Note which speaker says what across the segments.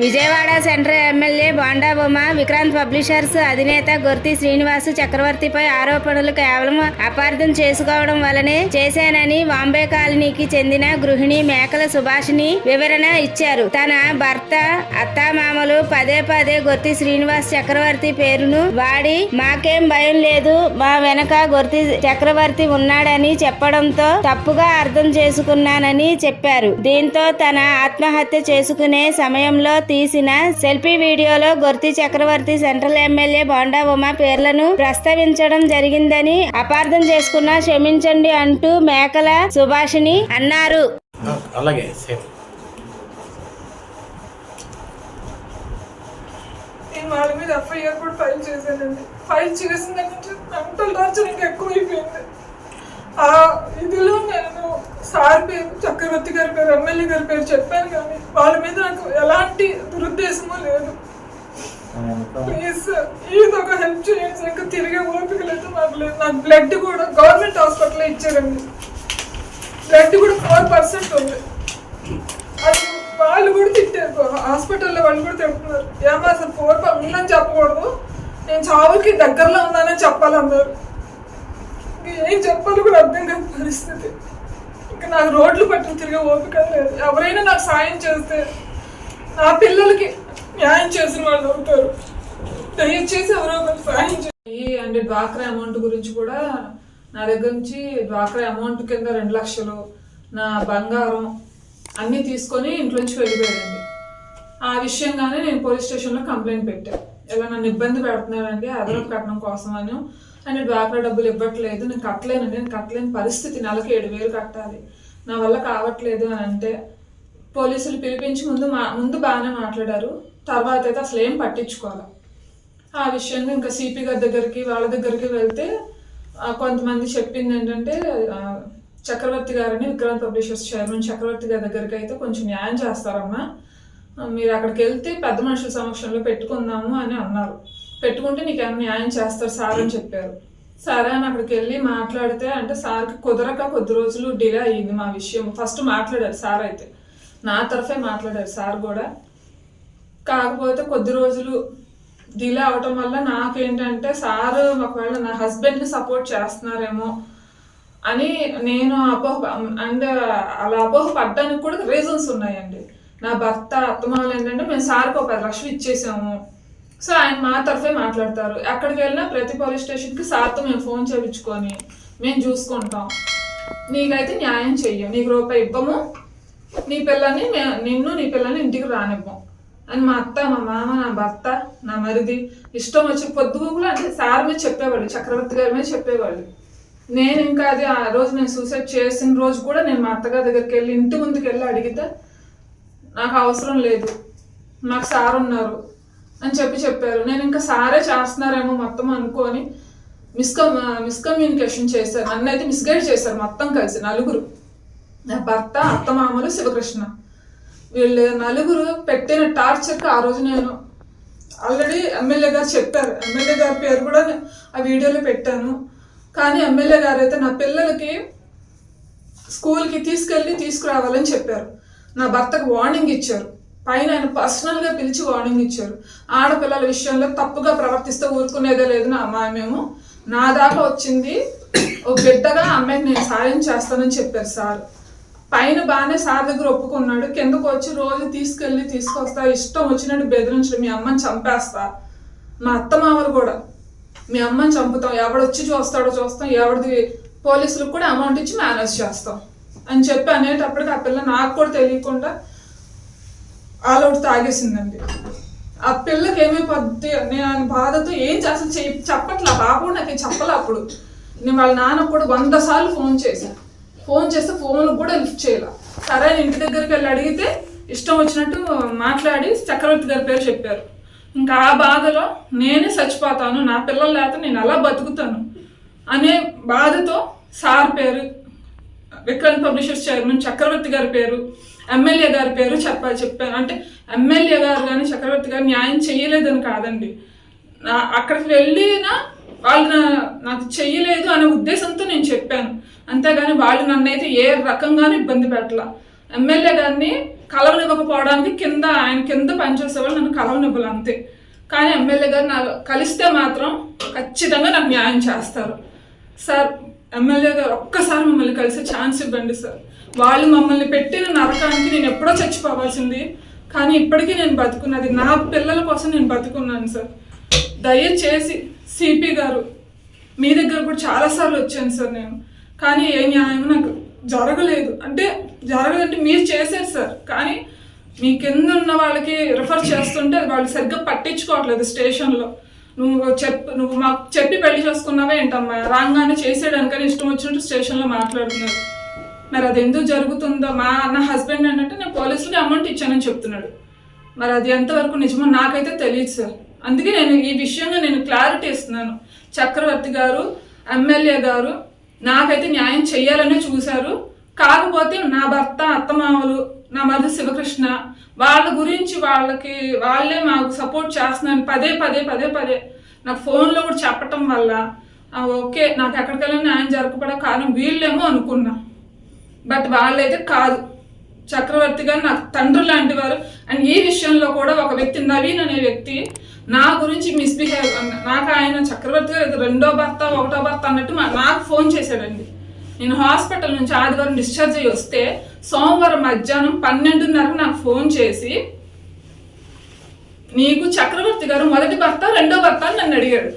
Speaker 1: Vijayawada central MLA బొండాబొమ్మ Vikrant publishers అధినేత గొర్తి శ్రీనివాస్ చక్రవర్తిపై ఆరోపణలు కేవలం అపార్థం చేసుకోవడం వల్లనే చేశానని వాంబే కాలనీకి చెందిన గృహిణి మేకల సుభాషిని వివరణ ఇచ్చారు. తన భర్త అత్తామామలు పదే పదే గొర్తి శ్రీనివాస్ చక్రవర్తి పేరును వాడి మాకేం భయం లేదు మా వెనక గొర్తి చక్రవర్తి ఉన్నాడని చెప్పడంతో తప్పుగా అర్థం చేసుకున్నానని చెప్పారు. దీంతో తన ఆత్మహత్య చేసుకునే సమయంలో తీసిన సెల్ఫీ వీడియోలో గొర్తి చక్రవర్తి సెంట్రల్ ఎమ్మెల్యే బోండా ఉమా పేర్లను ప్రస్తావించడం జరిగిందని అపార్థం చేసుకున్నా క్షమించండి అంటూ మేకల సుభాషిణి అన్నారు.
Speaker 2: అలాగే సేమ్.
Speaker 3: నేను వాళ్ళ మీద ఎఫ్ఐఆర్ కూడా ఫైల్ చేశానండి ఫైల్ చేసిన దగ్గర నుంచి మెంటల్ టార్చర్ ఇంకా ఎక్కువైపోయింది. ఆ ఇదిలో నేను సార్ పేరు చక్రవర్తి గారి పేరు ఎమ్మెల్యే గారి పేరు చెప్పాను కానీ వాళ్ళ మీద నాకు ఎలాంటి దురుద్దేశమో లేదు. ప్లీజ్ సార్ ఇది ఒక హెల్ప్ చేయండి. సార్ ఇంకా తిరిగే ఓపిక లేదు నాకు లేదు. నాకు బ్లడ్ కూడా గవర్నమెంట్ హాస్పిటల్లో ఇచ్చారండి. బ్లడ్ కూడా ఫోర్ పర్సెంట్ ఉంది. అది వాళ్ళు కూడా తిట్టారు. హాస్పిటల్లో వాళ్ళు కూడా తింటున్నారు ఏమో అసలు ఫోర్ ఉందని చెప్పకూడదు. నేను చావుకి దగ్గరలో ఉన్నానని చెప్పాలన్నారు. ఏం చెప్పాలో కూడా అర్థం కాని పరిస్థితి. ఇంకా నాకు రోడ్లు పట్టుకు తిరిగే ఓపిక లేదు. ఎవరైనా నాకు సాయం చేస్తే నా పిల్లలకి న్యాయం చేసిన వాళ్ళు అవుతారు. దయచేసి ఎవరో ఒకరు సాయం చేయి అండ్ డ్వాక్రా అమౌంట్ గురించి కూడా నా దగ్గర నుంచి డ్వాక్రా అమౌంట్ కింద రెండు లక్షలు నా బంగారం అన్నీ తీసుకొని ఇంట్లో నుంచి వెళ్ళిపోయాడండి ఆ విషయంగానే నేను పోలీస్ స్టేషన్లో కంప్లైంట్ పెట్టాను ఇలా నన్ను ఇబ్బంది పెడుతున్నారండి అదనపు కట్నం కోసం అని అని డ్వాక్రా డబ్బులు ఇవ్వట్లేదు నేను కట్టలేనండి నేను కట్టలేని పరిస్థితి నెలకి ఏడు వేలు కట్టాలి. నా వల్ల కావట్లేదు అని అంటే పోలీసులు పిలిపించి ముందు మా ముందు బాగానే మాట్లాడారు తర్వాత అయితే అసలు ఏం పట్టించుకోవాలి? ఆ విషయంగా ఇంకా సిపి గారి దగ్గరికి వాళ్ళ దగ్గరికి వెళ్తే కొంతమంది చెప్పింది ఏంటంటే చక్రవర్తి గారని విక్రాంత్ పబ్లిషర్స్ చైర్మన్ చక్రవర్తి గారి దగ్గరికి అయితే కొంచెం న్యాయం చేస్తారమ్మా. మీరు అక్కడికి వెళ్తే పెద్ద మనుషుల సమక్షంలో పెట్టుకుందాము అని అన్నారు. పెట్టుకుంటే నీకు న్యాయం చేస్తారు సార్ అని చెప్పారు. సరే అని అక్కడికి వెళ్ళి మాట్లాడితే అంటే సార్కి కుదరక కొద్ది రోజులు డిలే అయ్యింది మా విషయం. ఫస్ట్ మాట్లాడారు సార్ అయితే. నా తరఫే మాట్లాడారు సార్ కూడా. కాకపోతే కొద్ది రోజులు డిలే అవటం వల్ల నాకేంటంటే సార్ ఒకవేళ నా హస్బెండ్ని సపోర్ట్ చేస్తున్నారేమో అని నేను అపోహ అండ్ అలా అపోహ పడ్డానికి కూడా రీజన్స్ ఉన్నాయండి. నా భర్త అత్తమాలు ఏంటంటే మేము సార్కి ఒక పది లక్షలు ఇచ్చేసాము. సో ఆయన మా తరఫే మాట్లాడతారు. ఎక్కడికి వెళ్ళినా ప్రతి పోలీస్ స్టేషన్కి సార్తో మేము ఫోన్ చేయించుకొని మేము చూసుకుంటాం. నీకైతే న్యాయం చెయ్యం. నీకు రూపాయి ఇవ్వము. నీ పిల్లని నిన్ను నీ పిల్లని ఇంటికి రానివ్వం. అని మా అత్త మా మామ నా భర్త నా మరిది ఇష్టం వచ్చి పొద్దుగూకులు అంటే సార్ మీద చెప్పేవాళ్ళు చక్రవర్తి గారి మీద చెప్పేవాళ్ళు. నేను ఇంకా అది ఆ రోజు నేను సూసైడ్ చేసిన రోజు కూడా నేను మా అత్తగారి దగ్గరికి వెళ్ళి ఇంటి ముందుకు వెళ్ళి అడిగితే నాకు అవసరం లేదు. నాకు సార్ ఉన్నారు. అని చెప్పి చెప్పారు. నేను ఇంకా సారే చేస్తున్నారేమో మొత్తం అనుకొని మిస్కమ్ మిస్కమ్యూనికేషన్ చేశారు. నన్ను అయితే మిస్గైడ్ చేశారు మొత్తం కలిసి నలుగురు. నా భర్త అత్తమామలు శివకృష్ణ. వీళ్ళు నలుగురు పెట్టిన టార్చర్కి ఆ రోజు నేను ఆల్రెడీ ఎమ్మెల్యే గారు చెప్పారు. ఎమ్మెల్యే గారి పేరు కూడా ఆ వీడియోలో పెట్టాను. కానీ ఎమ్మెల్యే గారు అయితే నా పిల్లలకి స్కూల్కి తీసుకెళ్ళి తీసుకురావాలని చెప్పారు. నా భర్తకు వార్నింగ్ ఇచ్చారు. పైన ఆయన పర్సనల్గా పిలిచి వార్నింగ్ ఇచ్చారు. ఆడపిల్లల విషయంలో తప్పుగా ప్రవర్తిస్తే ఊరుకునేదే లేదు నా అమ్మాయి మేము. నా దాకా వచ్చింది. ఓ బిడ్డగా అమ్మాయిని నేను సాయం చేస్తానని చెప్పారు సార్. పైన బాగానే సార్ దగ్గర ఒప్పుకున్నాడు. కిందకు వచ్చి రోజు తీసుకెళ్ళి తీసుకొస్తా. ఇష్టం వచ్చినట్టు బెదిరించడం. మీ అమ్మని చంపేస్తా. మా అత్త మామలు కూడా. మీ అమ్మని చంపుతాం. ఎవడొచ్చి చూస్తాడో చూస్తాం. ఎవడిది పోలీసులకు కూడా అమౌంట్ ఇచ్చి మేనేజ్ చేస్తాం. అని చెప్పి అనేటప్పటికి ఆ పిల్ల నాకు కూడా తెలియకుండా అవుట్ తాగేసిందండి ఆ పిల్లకి ఏమైపోద్ది? నేను ఆయన బాధతో ఏం చేసి అసలు చెయ్యి బాబు నాకు ఏం చెప్పలే అప్పుడు. నేను వాళ్ళ నాన్న కూడా వంద సార్లు ఫోన్ చేశాను ఫోన్ చేస్తే ఫోన్ కూడా లిఫ్ట్ చేయాల. సరే అని ఇంటి దగ్గరికి వెళ్ళి అడిగితే ఇష్టం వచ్చినట్టు మాట్లాడి చక్రవర్తి గారి పేరు చెప్పారు. ఇంకా ఆ బాధలో నేనే చచ్చిపోతాను నా పిల్లలు లేకపోతే నేను ఎలా బతుకుతాను అనే బాధతో సార్ పేరు విక్రమ్ పబ్లిషర్స్ చైర్మన్ చక్రవర్తి గారి పేరు ఎమ్మెల్యే గారి పేరు చెప్ప చెప్పాను. అంటే ఎమ్మెల్యే గారు కానీ చక్రవర్తి గారు న్యాయం చేయలేదని కాదండి. నా అక్కడికి వెళ్ళినా వాళ్ళు నా నాకు చెయ్యలేదు అనే ఉద్దేశంతో నేను చెప్పాను. అంతేగాని వాళ్ళు నన్నైతే ఏ రకంగానూ ఇబ్బంది పెట్టలా. ఎమ్మెల్యే గారిని కలవనివ్వకపోవడానికి కింద ఆయన కింద పనిచేసే వాళ్ళు నన్ను కలవనివ్వాలి అంతే. కానీ ఎమ్మెల్యే గారు నాకు కలిస్తే మాత్రం ఖచ్చితంగా నాకు న్యాయం చేస్తారు. సార్ ఎమ్మెల్యే గారు ఒక్కసారి మిమ్మల్ని కలిసే ఛాన్స్ ఇవ్వండి సార్. వాళ్ళు మమ్మల్ని పెట్టిన నరకానికి నేను ఎప్పుడో చచ్చిపోవాల్సింది. కానీ ఇప్పటికీ నేను బతుకున్నది నా పిల్లల కోసం నేను బతుకున్నాను సార్. దయచేసి సిపి గారు మీ దగ్గర కూడా చాలాసార్లు వచ్చాను సార్ నేను. కానీ ఏ న్యాయం నాకు జరగలేదు. అంటే జరగదంటే మీరు చేశారు సార్. కానీ మీ కింద ఉన్న వాళ్ళకి రిఫర్ చేస్తుంటే వాళ్ళు సరిగ్గా పట్టించుకోవట్లేదు స్టేషన్లో. నువ్వు చెప్పు నువ్వు మాకు చెప్పి పెళ్ళి చేసుకున్నావే ఏంటమ్మా? రాగానే చేసేయడానికని ఇష్టం వచ్చినట్టు స్టేషన్లో మాట్లాడుతున్నారు. మరి అది ఎందుకు జరుగుతుందో మా నా హస్బెండ్ అన్నట్టు నేను పోలీసులకి అమౌంట్ ఇచ్చానని చెప్తున్నాడు. మరి అది ఎంతవరకు నిజమో నాకైతే తెలియదు సార్. అందుకే నేను ఈ విషయంగా నేను క్లారిటీ ఇస్తున్నాను. చక్రవర్తి గారు ఎమ్మెల్యే గారు నాకైతే న్యాయం చెయ్యాలనే చూశారు. కాకపోతే నా భర్త అత్తమామలు నా మధ్య శివకృష్ణ వాళ్ళ గురించి వాళ్ళకి వాళ్ళే మాకు సపోర్ట్ చేస్తున్నాను పదే పదే పదే పదే నాకు ఫోన్లో కూడా చెప్పటం వల్ల ఓకే నాకు ఎక్కడికెళ్ళినా న్యాయం జరగకపోవడం కారణం వీళ్ళేమో అనుకున్నా. బట్ వాళ్ళైతే కాదు. చక్రవర్తి గారు నాకు తండ్రి లాంటి వారు. అండ్ ఈ విషయంలో కూడా ఒక వ్యక్తి నవీన్ అనే వ్యక్తి నా గురించి మిస్బిహేవ్ నాకు ఆయన చక్రవర్తి గారు రెండో భర్త ఒకటో భర్త అన్నట్టు నాకు ఫోన్ చేశాడండి. నేను హాస్పిటల్ నుంచి ఆదివారం డిశ్చార్జ్ అయ్యి వస్తే సోమవారం మధ్యాహ్నం పన్నెండున్నరకు నాకు ఫోన్ చేసి నీకు చక్రవర్తి గారు మొదటి భర్త రెండో భర్త అని నన్ను అడిగాడు.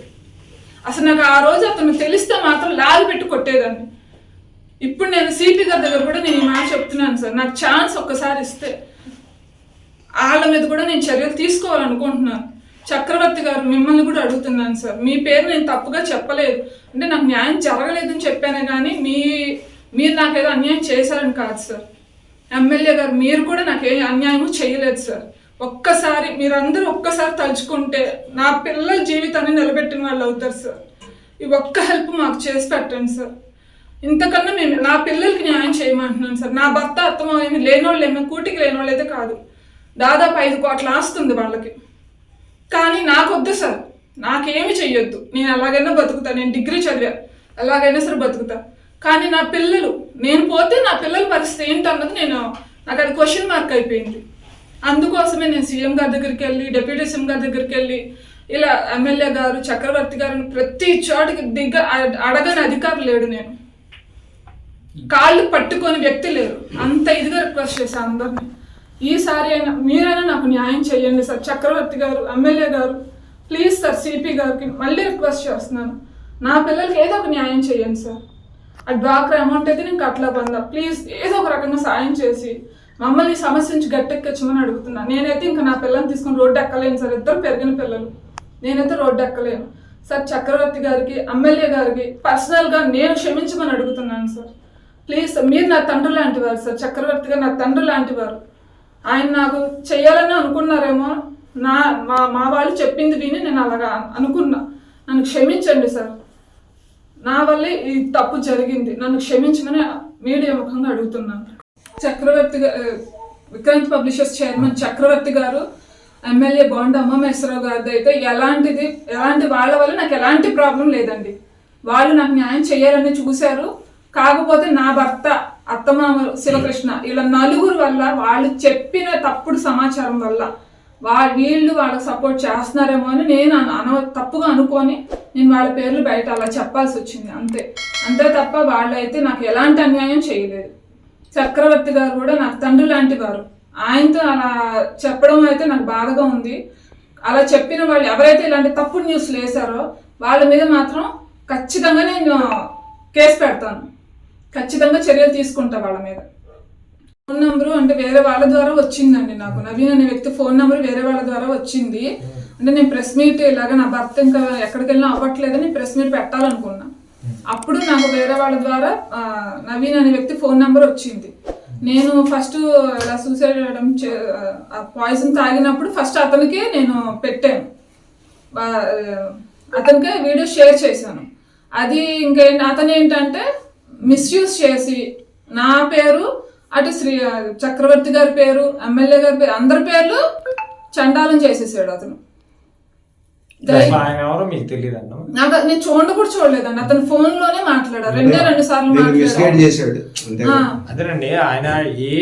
Speaker 3: అసలు నాకు ఆ రోజు అతను తెలిస్తే మాత్రం లాగి పెట్టి కొట్టేదాన్ని. ఇప్పుడు నేను సిపి గారి దగ్గర కూడా నేను ఈ మాట చెప్తున్నాను సార్. నాకు ఛాన్స్ ఒక్కసారి ఇస్తే వాళ్ళ మీద కూడా నేను చర్యలు తీసుకోవాలనుకుంటున్నాను. చక్రవర్తి గారు మిమ్మల్ని కూడా అడుగుతున్నాను సార్. మీ పేరు నేను తప్పుగా చెప్పలేదు. అంటే నాకు న్యాయం జరగలేదని చెప్పానే కానీ మీ మీరు నాకేదో అన్యాయం చేశారని కాదు సార్. ఎమ్మెల్యే గారు మీరు కూడా నాకు ఏ అన్యాయము చేయలేదు సార్. ఒక్కసారి మీరందరూ ఒక్కసారి తలుచుకుంటే నా పిల్లల జీవితాన్ని నిలబెట్టిన వాళ్ళు అవుతారు సార్. ఈ ఒక్క హెల్ప్ మాకు చేసి పెట్టండి సార్. ఇంతకన్నా మేము నా పిల్లలకి న్యాయం చేయమంటున్నాను సార్. నా భర్త అత్తమా ఏమి లేనోళ్ళు ఏమో కూటికి లేనోళ్ళు అయితే కాదు. దాదాపు ఐదు కోట్ల ఆస్తుంది వాళ్ళకి. కానీ నాకు వద్దు సార్. నాకేమి చెయ్యొద్దు. నేను ఎలాగైనా బతుకుతా. నేను డిగ్రీ చదివా. ఎలాగైనా సరే బతుకుతా. కానీ నా పిల్లలు నేను పోతే నా పిల్లల పరిస్థితి ఏంటన్నది నేను నాకు అది క్వశ్చన్ మార్క్ అయిపోయింది. అందుకోసమే నేను సీఎం గారి దగ్గరికి వెళ్ళి డిప్యూటీ సీఎం గారి దగ్గరికి వెళ్ళి ఇలా ఎమ్మెల్యే గారు చక్రవర్తి గారిని ప్రతి చోటికి దిగ్గ అడగని అధికారం లేడు నేను. కాళ్ళు పట్టుకొని వ్యక్తి లేరు. అంత ఇదిగా రిక్వెస్ట్ చేశాను అందరిని. ఈసారి అయినా మీరైనా నాకు న్యాయం చేయండి సార్. చక్రవర్తి గారు ఎమ్మెల్యే గారు ప్లీజ్ సార్ సిపి గారికి మళ్ళీ రిక్వెస్ట్ చేస్తున్నాను. నా పిల్లలకి ఏదో ఒక న్యాయం చేయండి సార్. ఆ డ్వాక్రా అమౌంట్ అయితే నేను కట్లా బందా. ప్లీజ్ ఏదో ఒక రకంగా సాయం చేసి మమ్మల్ని సమస్య నుంచి గట్టెక్కొచ్చమని అడుగుతున్నాను నేనైతే ఇంకా నా పిల్లల్ని తీసుకొని రోడ్డు ఎక్కలేను సార్. ఇద్దరు పెరిగిన పిల్లలు. నేనైతే రోడ్డు ఎక్కలేను. సార్ చక్రవర్తి గారికి ఎమ్మెల్యే గారికి పర్సనల్గా నేను క్షమించమని అడుగుతున్నాను సార్. ప్లీజ్ సార్ మీరు నా తండ్రి లాంటి వారు సార్ చక్రవర్తి గారు నా తండ్రి లాంటి వారు. ఆయన నాకు చేయాలని అనుకున్నారేమో నా మా మా వాళ్ళు చెప్పింది విని నేను అలాగా అనుకున్నా. నన్ను క్షమించండి సార్. నా వల్లే ఈ తప్పు జరిగింది. నన్ను క్షమించమని మీడియా ముఖంగా అడుగుతున్నాను. Chakravarthi Vikrant publishers chairman Chakravarthi garu MLA Bonda అమ్మమేశ్వరరావు గారిది అయితే ఎలాంటిది ఎలాంటి వాళ్ళ వల్ల నాకు ఎలాంటి ప్రాబ్లం లేదండి. వాళ్ళు నాకు న్యాయం చేయాలని చూశారు. కాకపోతే నా భర్త అత్తమామలు శివకృష్ణ ఇలా నలుగురు వల్ల వాళ్ళు చెప్పిన తప్పుడు సమాచారం వల్ల వా వీళ్ళు వాళ్ళకి సపోర్ట్ చేస్తున్నారేమో అని నేను అన తప్పుగా అనుకొని నేను వాళ్ళ పేర్లు బయట అలా చెప్పాల్సి వచ్చింది. అంతే. అంతే తప్ప వాళ్ళు అయితే నాకు ఎలాంటి అన్యాయం చేయలేదు. చక్రవర్తి గారు కూడా నాకు తండ్రి లాంటి వారు. ఆయనతో అలా చెప్పడం అయితే నాకు బాధగా ఉంది. అలా చెప్పిన వాళ్ళు ఎవరైతే ఇలాంటి తప్పుడు న్యూస్లు వేశారో వాళ్ళ మీద మాత్రం ఖచ్చితంగా నేను కేసు పెడతాను. ఖచ్చితంగా చర్యలు తీసుకుంటా వాళ్ళ మీద. ఫోన్ నంబరు అంటే వేరే వాళ్ళ ద్వారా వచ్చిందండి నాకు. నవీన్ అనే వ్యక్తి ఫోన్ నంబర్ వేరే వాళ్ళ ద్వారా వచ్చింది. అంటే నేను ప్రెస్ మీట్ ఇలాగ నా భర్త ఇంకా ఎక్కడికి వెళ్ళినా అవ్వట్లేదని ప్రెస్ మీట్ పెట్టాలనుకున్నా. అప్పుడు నాకు వేరే వాళ్ళ ద్వారా నవీన్ అనే వ్యక్తి ఫోన్ నంబర్ వచ్చింది. నేను ఫస్ట్ ఇలా సూసైడ్ చేయడం పాయిజన్ తాగినప్పుడు ఫస్ట్ అతనికి నేను పెట్టాను. అతనికే అతనికి వీడియో షేర్ చేశాను. అది ఇంకేంటి అతను ఏంటంటే మిస్యూజ్ చేసి నా పేరు అటు శ్రీ చక్రవర్తి గారి పేరు ఎమ్మెల్యే గారి పేరు అందరి పేర్లు చండాలం చేసేసాడు అతను. నాకు నేను చూడ కూడా చూడలేదండి. అతను ఫోన్లోనే మాట్లాడారు. రెండే రెండు సార్లు మాట్లాడారు.
Speaker 2: అదేనండి ఆయన ఏ